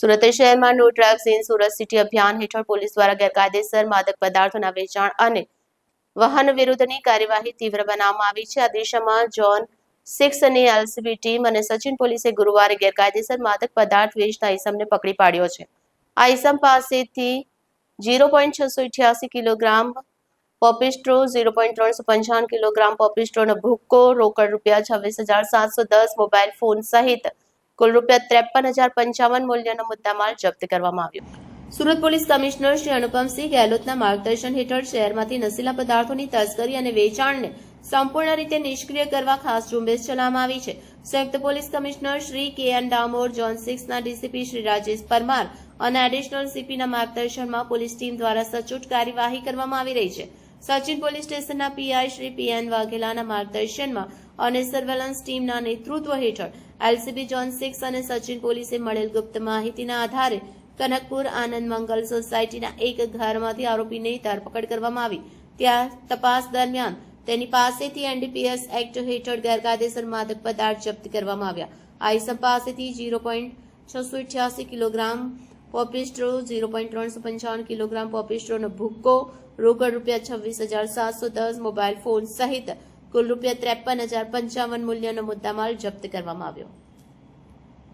સુરત શહેરમાં no drugs in Surat city અભિયાન હેઠળ પોલીસ દ્વારા ગેરકાયદેસર માદક પદાર્થોના વેચાણ અને વાહન વિરુદ્ધની કાર્યવાહી તીવ્ર બનાવવામાં આવી છે. આ દિશામાં જોન સિક્સ અને એલસીબી ટીમ અને સચિન પોલીસે ગુરુવારે ગેરકાયદેસર માદક પદાર્થ વેચતા ઇસમને પકડી પાડ્યો છે. આ ઇસમ પાસેથી ઝીરો પોઈન્ટ છસો ઇઠ્યાસી કિલોગ્રામ પોપિસ્ટ્રો, ઝીરો પોઈન્ટ ત્રણસો પંચાવન કિલોગ્રામ પોપિસ્ટ્રોનો ભૂક્કો, રોકડ રૂપિયા છવ્વીસ હજાર સાતસો દસ, મોબાઈલ ફોન સહિત કુલ રૂપિયા ત્રેપન હજાર પંચાવન મૂલ્યનો મુદ્દામાલ જપ્ત કરવામાં આવ્યો. સુરત પોલીસ કમિશનર શ્રી અનુપમસિંહ ગેહલોતના માર્ગદર્શન હેઠળ શહેરમાંથી નશીલા પદાર્થોની તસ્કરી અને વેચાણને સંપૂર્ણ રીતે નિષ્ક્રિય કરવા ખાસ ઝુંબેશ ચલાવવામાં આવી છે. સંયુક્ત police commissioner Shri K N Damor zone સિક્સના DCP Shri Rajesh Parmar અને એડિશનલ સીપીના માર્ગદર્શનમાં પોલીસ ટીમ દ્વારા સચોટ કાર્યવાહી કરવામાં આવી રહી છે. સચિન પોલીસ સ્ટેશનના P I Shri P N વાઘેલાના માર્ગદર્શનમાં અને સર્વેલન્સ ટીમના નેતૃત્વ હેઠળ એલસીબી ઝોન સિક્સ અને સચિન પોલીસે મળેલ ગુપ્ત માહિતીના આધારે કનકપુર આનંદ મંગલ સોસાયટીના એક ઘરમાંથી આરોપીની ધરપકડ કરવામાં આવી. ત્યાં તપાસ દરમિયાન તેની પાસેથી એનડીપીએસ એક્ટ હેઠળ ગેરકાયદેસર માદક પદાર્થ જપ્ત કરવામાં આવ્યા. આઈસમ પાસેથી ઝીરો પોઈન્ટ છસો અઠ્યાસી કિલોગ્રામ પોપિસ્ટ્રો, ઝીરો પોઈન્ટ ત્રણસો પંચાવન કિલોગ્રામ પોપિસ્ટ્રોનો ભૂક્કો, રોકડ રૂપિયા છવ્વીસ હજાર સાતસો દસ, મોબાઈલ ફોન સહિત કુલ રૂપિયા ત્રેપન હજાર પંચાવન મૂલ્યનો મુદ્દામાલ જપ્ત કરવામાં આવ્યો.